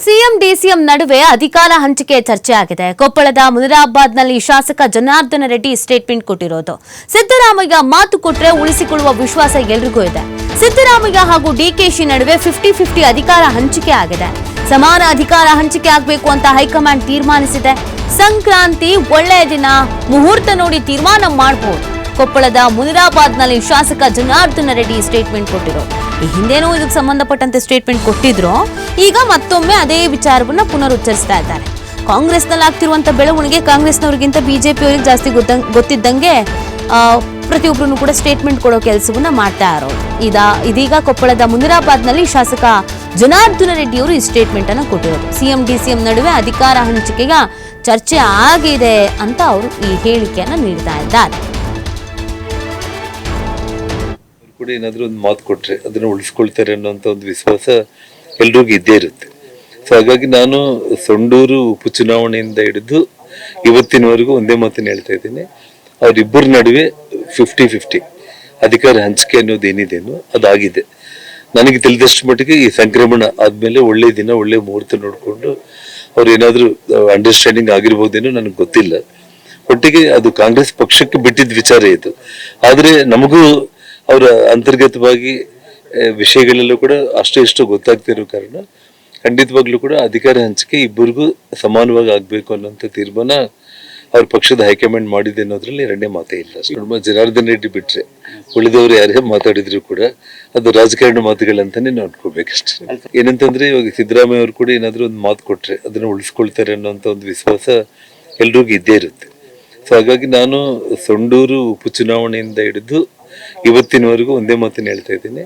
CM, DCM ನಡುವೆ ಅಧಿಕಾರ ಹಂಚಿಕೆ ಚರ್ಚೆ ಆಗಿದೆ. ಕೊಪ್ಪಳದ ಮುನಿರಾಬಾದ್ನಲ್ಲಿ ಶಾಸಕ ಜನಾರ್ದನ ರೆಡ್ಡಿ ಸ್ಟೇಟ್ಮೆಂಟ್ ಕೊಟ್ಟಿರೋದು. ಸಿದ್ದರಾಮಯ್ಯ ಮಾತು ಕೊಟ್ರೆ ಉಳಿಸಿಕೊಳ್ಳುವ ವಿಶ್ವಾಸ ಎಲ್ರಿಗೂ ಇದೆ. ಸಿದ್ದರಾಮಯ್ಯ ಹಾಗೂ ಡಿಕೆಶಿ ನಡುವೆ ಫಿಫ್ಟಿ ಫಿಫ್ಟಿ ಅಧಿಕಾರ ಹಂಚಿಕೆ ಆಗಿದೆ. ಸಮಾನ ಅಧಿಕಾರ ಹಂಚಿಕೆ ಆಗಬೇಕು ಅಂತ ಹೈಕಮಾಂಡ್ ತೀರ್ಮಾನಿಸಿದೆ. ಸಂಕ್ರಾಂತಿ ಒಳ್ಳೆಯ ದಿನ, ಮುಹೂರ್ತ ನೋಡಿ ತೀರ್ಮಾನ ಮಾಡಬಹುದು ಕೊಪ್ಪಳದ ಮುನಿರಾಬಾದ್ನಲ್ಲಿ ಶಾಸಕ ಜನಾರ್ದನ ರೆಡ್ಡಿ ಸ್ಟೇಟ್ಮೆಂಟ್ ಕೊಟ್ಟಿರೋ ಈ ಹಿಂದೆನೂ ಇದಕ್ಕೆ ಸಂಬಂಧಪಟ್ಟಂತೆ ಸ್ಟೇಟ್ಮೆಂಟ್ ಕೊಟ್ಟಿದ್ರು. ಈಗ ಮತ್ತೊಮ್ಮೆ ಅದೇ ವಿಚಾರವನ್ನ ಪುನರುಚ್ಚರಿಸ್ತಾ ಇದ್ದಾರೆ. ಕಾಂಗ್ರೆಸ್ನಲ್ಲಿ ಆಗ್ತಿರುವಂತ ಬೆಳವಣಿಗೆ ಕಾಂಗ್ರೆಸ್ನವರಿಗಿಂತ ಬಿಜೆಪಿ ಅವರಿಗೆ ಜಾಸ್ತಿ ಗೊತ್ತಿದ್ದಂಗೆ ಪ್ರತಿಯೊಬ್ಬರು ಕೂಡ ಸ್ಟೇಟ್ಮೆಂಟ್ ಕೊಡೋ ಕೆಲಸವನ್ನ ಮಾಡ್ತಾ ಇರೋದು ಇದ ಇದೀಗ ಕೊಪ್ಪಳದ ಮುನಿರಾಬಾದ್ನಲ್ಲಿ ಶಾಸಕ ಜನಾರ್ದನ ರೆಡ್ಡಿ ಅವರು ಈ ಸ್ಟೇಟ್ಮೆಂಟ್ ಅನ್ನು ಕೊಟ್ಟಿರೋದು. ಸಿಎಂ, ಡಿಸಿಎಂ ನಡುವೆ ಅಧಿಕಾರ ಹಂಚಿಕೆಗೆ ಚರ್ಚೆ ಆಗಿದೆ ಅಂತ ಅವರು ಈ ಹೇಳಿಕೆಯನ್ನ ನೀಡ್ತಾ ಇದ್ದಾರೆ. ಕೂಡ ಏನಾದರೂ ಒಂದು ಮಾತು ಕೊಟ್ಟರೆ ಅದನ್ನು ಉಳಿಸ್ಕೊಳ್ತಾರೆ ಅನ್ನೋಂಥ ಒಂದು ವಿಶ್ವಾಸ ಎಲ್ರಿಗೂ ಇದ್ದೇ ಇರುತ್ತೆ. ಸೊ ಹಾಗಾಗಿ ನಾನು ಸೊಂಡೂರು ಉಪಚುನಾವಣೆಯಿಂದ ಹಿಡಿದು ಇವತ್ತಿನವರೆಗೂ ಒಂದೇ ಮಾತನ್ನು ಹೇಳ್ತಾ ಇದ್ದೀನಿ. ಅವರಿಬ್ಬರ ನಡುವೆ ಫಿಫ್ಟಿ ಫಿಫ್ಟಿ ಅಧಿಕಾರ ಹಂಚಿಕೆ ಅನ್ನೋದು ಏನಿದೆಯೋ ಅದಾಗಿದೆ. ನನಗೆ ತಿಳಿದಷ್ಟು ಮಟ್ಟಿಗೆ ಈ ಸಂಕ್ರಮಣ ಆದಮೇಲೆ ಒಳ್ಳೆ ದಿನ, ಒಳ್ಳೆ ಮುಹೂರ್ತ ನೋಡಿಕೊಂಡು ಅವ್ರು ಏನಾದರೂ ಅಂಡರ್ಸ್ಟ್ಯಾಂಡಿಂಗ್ ಆಗಿರ್ಬೋದೇನೋ ನನಗೆ ಗೊತ್ತಿಲ್ಲ. ಒಟ್ಟಿಗೆ ಅದು ಕಾಂಗ್ರೆಸ್ ಪಕ್ಷಕ್ಕೆ ಬಿಟ್ಟಿದ್ದ ವಿಚಾರ ಇದು. ಆದರೆ ನಮಗೂ ಅವರ ಅಂತರ್ಗತವಾಗಿ ವಿಷಯಗಳಲ್ಲೂ ಕೂಡ ಅಷ್ಟು ಇಷ್ಟು ಗೊತ್ತಾಗ್ತಿರೋ ಕಾರಣ ಖಂಡಿತವಾಗ್ಲೂ ಕೂಡ ಅಧಿಕಾರ ಹಂಚಿಕೆ ಇಬ್ಬರಿಗೂ ಸಮಾನವಾಗಿ ಆಗ್ಬೇಕು ಅನ್ನೋಂಥ ತೀರ್ಮಾನ ಅವ್ರ ಪಕ್ಷದ ಹೈಕಮಾಂಡ್ ಮಾಡಿದೆ ಅನ್ನೋದ್ರಲ್ಲಿ ಎರಡನೇ ಮಾತೇ ಇಲ್ಲ. ಜನಾರ್ದನ್ ರೆಡ್ಡಿ ಬಿಟ್ರೆ ಉಳಿದವರು ಯಾರೇ ಮಾತಾಡಿದ್ರು ಕೂಡ ಅದು ರಾಜಕಾರಣ ಮಾತುಗಳಂತಾನೆ ನಾವು ಅನ್ಕೋಬೇಕಷ್ಟೇ ಏನಂತಂದ್ರೆ ಇವಾಗ ಸಿದ್ದರಾಮಯ್ಯ ಅವರು ಕೂಡ ಏನಾದ್ರೂ ಒಂದು ಮಾತು ಕೊಟ್ರೆ ಅದನ್ನ ಉಳಿಸ್ಕೊಳ್ತಾರೆ ಅನ್ನೋಂಥ ಒಂದು ವಿಶ್ವಾಸ ಎಲ್ರಿಗೂ ಇದ್ದೇ ಇರುತ್ತೆ. ಸೊ ಹಾಗಾಗಿ ನಾನು ಸೊಂಡೂರು ಉಪಚುನಾವಣೆಯಿಂದ ಹಿಡಿದು ಇವತ್ತಿನವರೆಗೂ ಒಂದೇ ಮಾತನ್ನು ಹೇಳ್ತಾ ಇದ್ದೀನಿ.